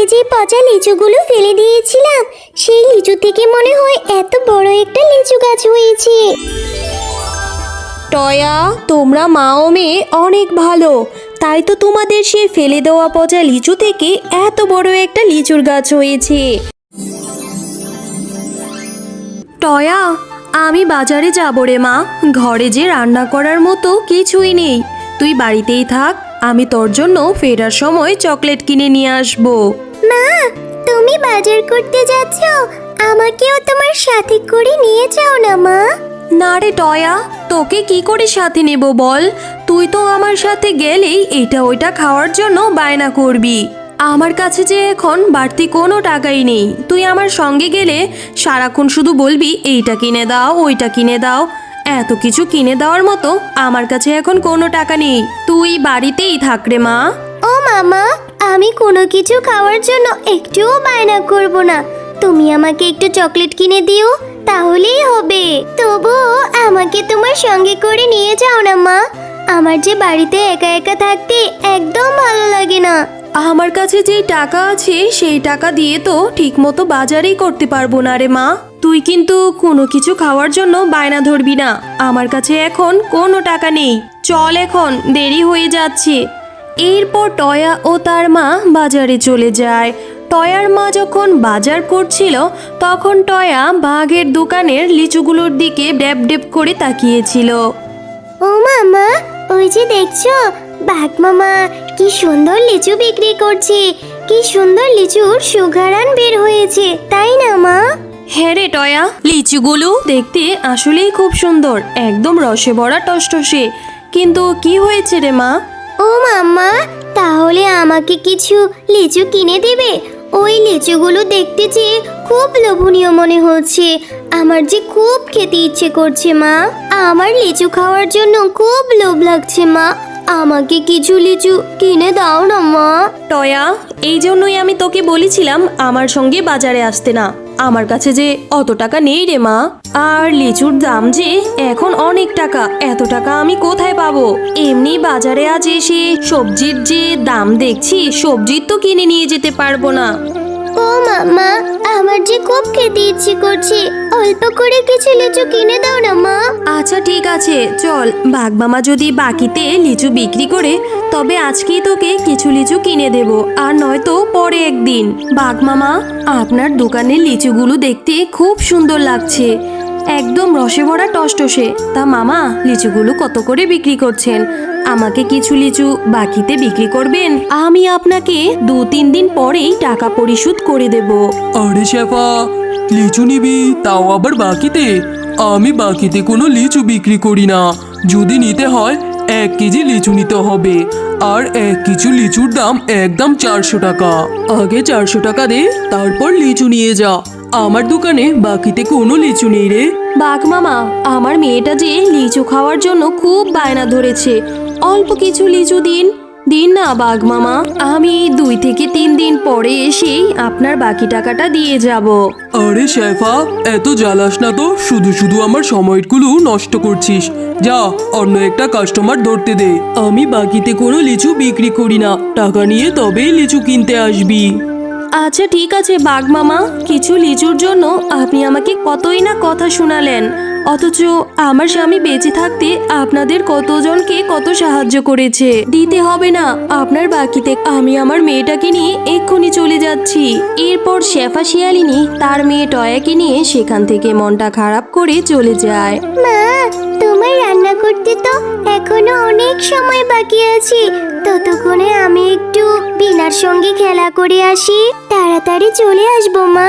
কালকে যে পচা লিচুগুলো ফেলে দিয়েছিলাম, সেই লিচু থেকে মনে হয় এত বড় একটা লিচু গাছ হয়েছে। টয়া, তোমরা মা ও মেয়ে অনেক ভালো। তাই তো তোমাদের সেই ফেলে দেওয়া পচা লিচু থেকে এত বড় একটা লিচুর গাছ হয়েছে। টয়া, আমি বাজারে যাব রে মা। ঘরে যে রান্না করার মতো কিছুই নেই। তুই বাড়িতেই থাক, আমি তোর জন্য ফেরার সময় চকলেট কিনে নিয়ে আসব। মা তুমি বাজার করতে যাচ্ছ। আমাকেও তোমার সাথে করে নিয়ে যাও না মা। না রে টয়া তোকে কি করে সাথে নেব বল? তুই তো আমার সাথে গেলেই এটা ওইটা খাওয়ার জন্য বায়না করবি। আমার কাছে যে এখন বাড়তি কোনো টাকাই নেই। তুই আমার সঙ্গে গেলে সারাক্ষণ শুধু বলবি এইটা কিনে দাও ওইটা কিনে দাও। এত কিছু কিনে দেওয়ার মতো আমার কাছে এখন কোনো টাকা নেই। তুই বাড়িতেই থাক রে মা। ও মামা আমি কোনো কিছু খাওয়ার জন্য একটুও বায়না করব না। তুমি আমাকে একটু চকলেট কিনে দিও, তাহলেই হবে। তবুও আমাকে তোমার সঙ্গে করে নিয়ে যাও না, মা। আমার যে বাড়িতে একা একা থাকতে একদম ভালো লাগে না। আমার কাছে যে টাকা আছে, সেই টাকা দিয়ে তো ঠিকমতো বাজারেই করতে পারব না রে, মা। তুই কিন্তু কোনো কিছু খাওয়ার জন্য বায়না ধরবি না। আমার কাছে এখন কোনো টাকা নেই। চল এখন, দেরি হয়ে যাচ্ছে। এরপর টয়া ও তার মা বাজারে চলে যায়। টয়ার মা যখন বাজার করছিল তখন টয়া বাঘের দোকানের লিচুগুলোর দিকে ড্যাব ড্যাব করে তাকিয়েছিল। ও মামা ওই যে দেখছ বাঘ মামা কি সুন্দর লিচু বিক্রি করছে কি সুন্দর লিচুর সুগারান বের হয়েছে তাই না মা? হ্যাঁ রে টয়া লিচুগুলো দেখতে আসলেই খুব সুন্দর একদম রসে ভরা টসটসে। কিন্তু কি হয়েছে রে মা? ও মাম্মা, তাহলে আমাকে কিছু লিচু কিনে দেবে? ওই লিচুগুলো দেখতে চেয়ে খুব লোভনীয় মনে হচ্ছে। আমার যে খুব খেতে ইচ্ছে করছে মা। আমার লিচু খাওয়ার জন্য খুব লোভ লাগছে মা। আমাকে কিছু লিচু কিনে দাও না মা। টয়া, এই জন্যই আমি তোকে বলেছিলাম আমার সঙ্গে বাজারে আসতে না। আমার কাছে যে অত টাকা নেই রে মা। আর লিচুর দাম যে এখন অনেক টাকা, এত টাকা আমি কোথায় পাবো? এমনি বাজারে আজ এসে সবজির যে দাম দেখছি, সবজির তো কিনে নিয়ে যেতে পারব না। ও মামা, আমার যে খুব খেতে ইচ্ছে করছে, অল্প করে কিছু লিচু কিনে দাও না, মা। আচ্ছা ঠিক আছে, চল। বাঘমামা যদি বাকিতে লিচু বিক্রি করে, তবে আজকেই তোকে কিছু লিচু কিনে দেব, আর নয়তো পরে একদিন। বাঘমামা আপনার দোকানের লিচুগুলো দেখতে খুব সুন্দর লাগছে। একদম রসে ভরা টসটসে। তা মামা, লিচুগুলো কত করে বিক্রি করছেন? আমাকে কিছু লিচু বাকিতে বিক্রি করবেন? আমি আপনাকে দু তিন দিন পরেই টাকা পরিশোধ করে দেব। আরে শেফা, লিচু নিবি, তাও আবার বাকিতে? আমি বাকিতে কোনো লিচু বিক্রি করি না। যদি নিতে হয়, এক কেজি লিচু নিতে হবে। আর এক কিছু লিচুর দাম একদম চারশো টাকা। আগে চারশো টাকা দে, তারপর লিচু নিয়ে যা। আমার দোকানে বাকিতে কোনো লিচু নেই রে। বাঘ মামা, আমার মেয়েটা যে লিচু খাওয়ার জন্য খুব বায়না ধরেছে। অল্প কিছু লিচু দিন দিন না বাঘ মামা, আমি দুই থেকে তিন দিন পরে এসেই আপনার বাকি টাকাটা দিয়ে যাব। আরে শেফা, এত জ্বালাস না তো, শুধু শুধু আমার সময়গুলো নষ্ট করছিস। যা, অন্য একটা কাস্টমার ধরতে দে। আমি বাকিতে কোনো লিচু বিক্রি করি না, টাকা নিয়ে তবেই লিচু কিনতে আসবি। আচ্ছা ঠিক আছে, বাঘ মামা। কিছু লিচুর জন্য আপনি আমাকে কতই না কথা শোনালেন। অথচ আমার স্বামী বেঁচে থাকতে আপনাদের কতজনকে কত সাহায্য করেছে। দিতে হবে না, আপনার বাকিতে আমি আমার মেয়েটাকে নিয়ে এক্ষুনি চলে যাচ্ছি। এরপর শেফা শিয়ালিনী তার মেয়ে টয়াকে নিয়ে সেখান থেকে মনটা খারাপ করে চলে যায়। করতে তো এখনও অনেক সময় বাকি আছে। ততক্ষণে আমি একটু বিনার সঙ্গে খেলা করে আসি। তাড়াতাড়ি চলে আসব মা।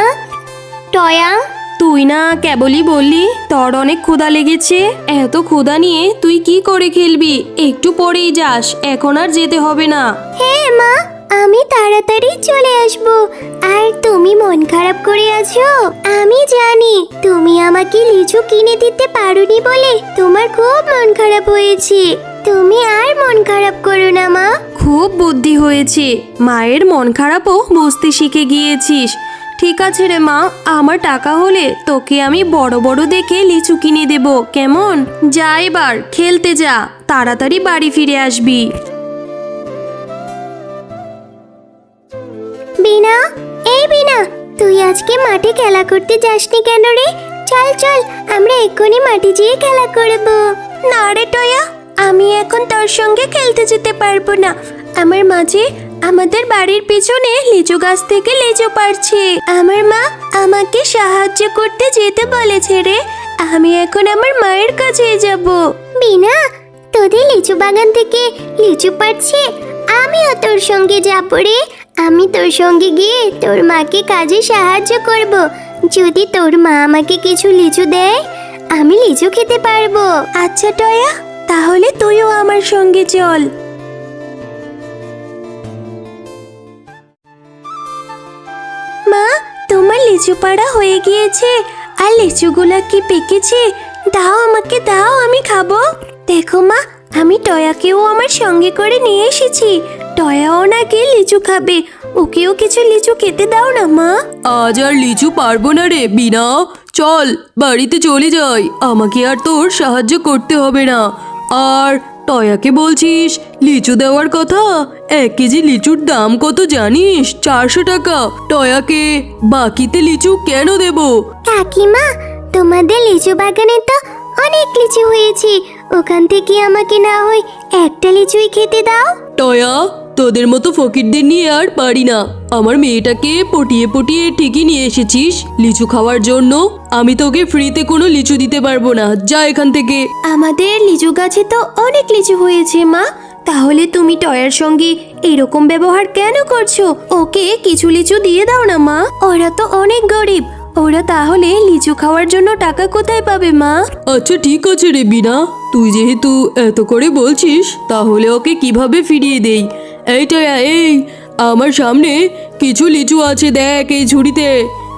টয়া তুই না কেবলই বললি তোর অনেক ক্ষুধা লেগেছে। এত ক্ষুধা নিয়ে তুই কি করে খেলবি? একটু পরেই যাস এখন আর যেতে হবে না। হ্যাঁ মা। আমি তাড়াতাড়ি চলে আসব। আর তুমি মন খারাপ করে আছো? আমি জানি, তুমি আমাকে লিচু কিনে দিতে পারোনি বলে তোমার খুব মন খারাপ হয়েছে। তুমি আর মন খারাপ করো না, মা। খুব বুদ্ধি হয়েছে। মায়ের মন খারাপও বুঝতে শিখে গিয়েছিস। ঠিক আছে রে মা, আমার টাকা হলে তোকে আমি বড় বড় দেখে লিচু কিনে দেব, কেমন? যা এবার, খেলতে যা। তাড়াতাড়ি বাড়ি ফিরে আসবি। আজকে মাঠে খেলা করতে যাসনি কেন রে? চল চল আমরা এক্ষুনি মাঠে যেয়ে খেলা করব। না রে টয়া আমি এখন তোর সঙ্গে খেলতে যেতে পারব না। আমার মাঝে আমাদের বাড়ির পিছনে লিচু গাছ থেকে লিচু পারছে আমার মা আমাকে সাহায্য করতে যেতে বলেছে রে। আমি এখন আমার মায়ের কাছে যাব। বিনা তোদের লিচু বাগান থেকে লিচু পাচ্ছে আমিও তোর সঙ্গে যাব রে। আমি তোর সঙ্গে গিয়ে তোর মাকে কাজে সাহায্য করব। যদি তোর মা আমাকে কিছু লিচু দেয়, আমি লিচু খেতে পারব। আচ্ছা টয়া, তাহলে তুইও আমার সঙ্গে চল। মা, তোমার লিচু পাড়া হয়ে গিয়েছে, আর লিচুগুলা কি পেকেছে? দাও আমাকে, দাও, আমি খাব। দেখো মা, আমি টয়াকেও আমার সঙ্গে করে নিয়ে এসেছি। টয়াও নাকি লিচু খাবে? ওকেও কিছু লিচু খেতে দাও না মা। আজ আর লিচু পারব না রে বিনা। চল বাড়িতে চলে যাই। আমাকে আর তোর সাহায্য করতে হবে না। আর টয়াকে বলছিস লিচু দেওয়ার কথা? এক কেজি লিচুর দাম কত জানিস? চারশো টাকা। টয়াকে বাকিতে লিচু কেন দেব? কাকিমা তোমাদের লিচু বাগানে তো অনেক লিচু হয়েছে। ওখান থেকে আমাকে না হয় একটা লিচুই খেতে দাও। টয়া তোদের মতো ফকিরদের নিয়ে আর পারি না। আমার মেয়েটাকে পটিয়ে পটিয়ে ঠিকই নিয়ে এসেছিস লিচু খাওয়ার জন্য। আমি তোকে ফ্রিতে কোনো লিচু দিতে পারব না। যা এখান থেকে। আমাদের লিচু গাছে তো অনেক লিচু হয়েছে মা। তাহলে তুমি টয়ার সঙ্গে এরকম ব্যবহার কেন করছ? ওকে কিছু লিচু দিয়ে দাও না মা। ওরা তো অনেক গরিব। ওরা তাহলে লিচু খাওয়ার জন্য টাকা কোথায় পাবে মা? আচ্ছা ঠিক আছে রে বিনা। তুই যেহেতু এত করে বলছিস তাহলে ওকে কীভাবে ফিরিয়ে দেই? এইটা এই আমার সামনে কিছু লিচু আছে দেখ এই ঝুড়িতে।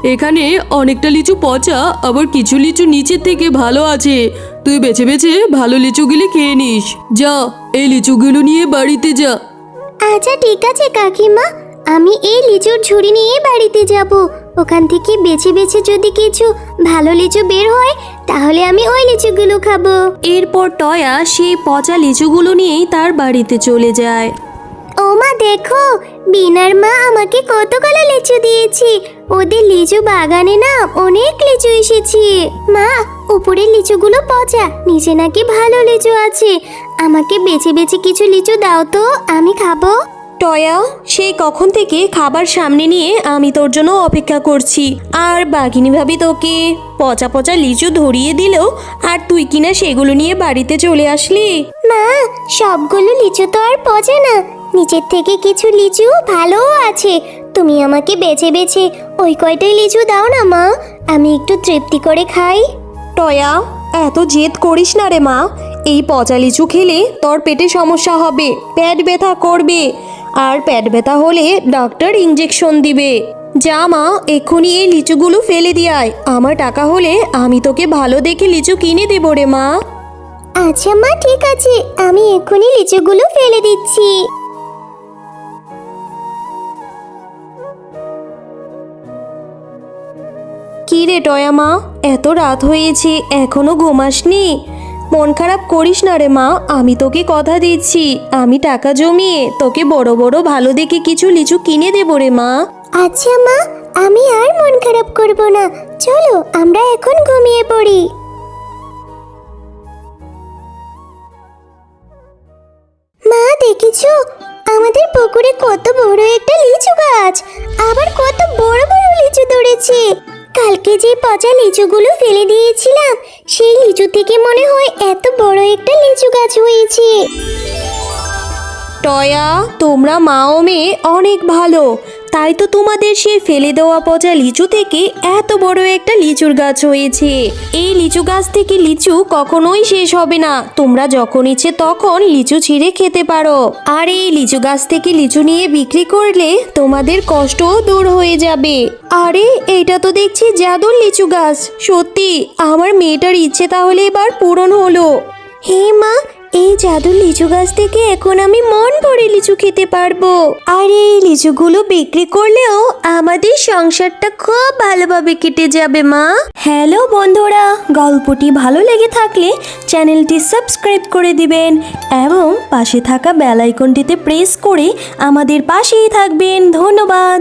এখানে অনেকটা লিচু পচা আবার কিছু লিচু নিচের থেকে ভালো আছে। তুই বেছে বেছে ভালো লিচুগুলি খেয়ে নিস। যা এই লিচুগুলো নিয়ে বাড়িতে যা। আচ্ছা ঠিক আছে কাকিমা। আমি এই লিচুর ঝুড়ি নিয়ে বাড়িতে যাব। ওখান থেকে বেছে বেছে যদি কিছু ভালো লিচু বের হয় তাহলে আমি ওই লিচুগুলো খাব। এরপর টয়া সেই পচা লিচুগুলো নিয়েই তার বাড়িতে চলে যায়। ও মা দেখো বিনার মা আমাকে কতগুলো লিচু দিয়েছে। ওদের লিচু বাগানে না অনেক লিচু এসেছে। মা উপরের লিচুগুলো পচা নিচে নাকি ভালো লিচু আছে। আমাকে বেছে বেছে কিছু লিচু দাও তো আমি খাব। টয়া সেই কখন থেকে খাবার সামনে নিয়ে আমি তোর জন্য অপেক্ষা করছি। আর বাঘিনী ভাবি তোকে পচা পচা লিচু ধরিয়ে দিলেও আর তুই কিনা সেগুলো নিয়ে বাড়িতে চলে আসলি? মা সবগুলো লিচু তো আর পচে না। নিচের থেকে কিছু লিচু ভালোও আছে। তুমি আমাকে বেছে বেছে ওই কয়টাই লিচু দাও না মা। আমি একটু তৃপ্তি করে খাই। টয়া এত জেদ করিস না রে মা। এই পচা লিচু খেলে তোর পেটে সমস্যা হবে পেট ব্যথা করবে। আর পেট ব্যথা হলে ডাক্তার ইঞ্জেকশন দিবে। যা মা এক্ষুনি এই লিচুগুলো ফেলে দিয়ায় আমার টাকা হলে আমি তোকে ভালো দেখে লিচু কিনে দেবো রে মা। আচ্ছা মা ঠিক আছে। আমি এক্ষুনি লিচুগুলো ফেলে দিচ্ছি। রে টয়া মা, এত রাত হয়েছে, এখনও ঘুমাসনি মন খারাপ করিস না রে মা, আমি তোকে কথা দিচ্ছি, আমি টাকা জমিয়ে তোকে বড় বড় ভালো দেখে কিছু লিচু কিনে দেবো রে মা। আচ্ছা মা, আমি আর মন খারাপ করব না, চলো আমরা এখন ঘুমিয়ে পড়ি। মা, দেখেছ? আমাদের পুকুরে কত বড় একটা লিচু গাছ, আবার কত বড় বড় লিচু ধরেছে। কালকে যে পচা লিচুগুলো ফেলে দিয়েছিলাম, সেই লিচু থেকে মনে হয় এত বড় একটা লিচু গাছ হয়েছে। টয়া, তোমরা মা ও মেয়ে অনেক ভালো। তাই তো তোমাদের সে ফেলে দেওয়া পচা লিচু থেকে এত বড় একটা লিচুর গাছ হয়েছে। এই লিচু গাছ থেকে লিচু কখনোই শেষ হবে না। তোমরা যখন ইচ্ছে তখন লিচু ছিঁড়ে খেতে পারো। আর এই লিচু গাছ থেকে লিচু নিয়ে বিক্রি করলে তোমাদের কষ্টও দূর হয়ে যাবে। আরে এটা তো দেখছি জাদুর লিচু গাছ। সত্যি, আমার মেয়েটার ইচ্ছে তাহলে এবার পূরণ হলো। হে মা, এই জাদুর লিচু গাছ থেকে এখন আমি মন লিচু খেতে পারব। আর এই লিচুগুলো বিক্রি করলেও আমাদের সংসারটা খুব ভালোভাবে কেটে যাবে, মা। হ্যালো বন্ধুরা, গল্পটি ভালো লেগে থাকলে চ্যানেলটি সাবস্ক্রাইব করে দিবেন এবং পাশে থাকা বেল আইকনটিতে প্রেস করে আমাদের পাশেই থাকবেন। ধন্যবাদ।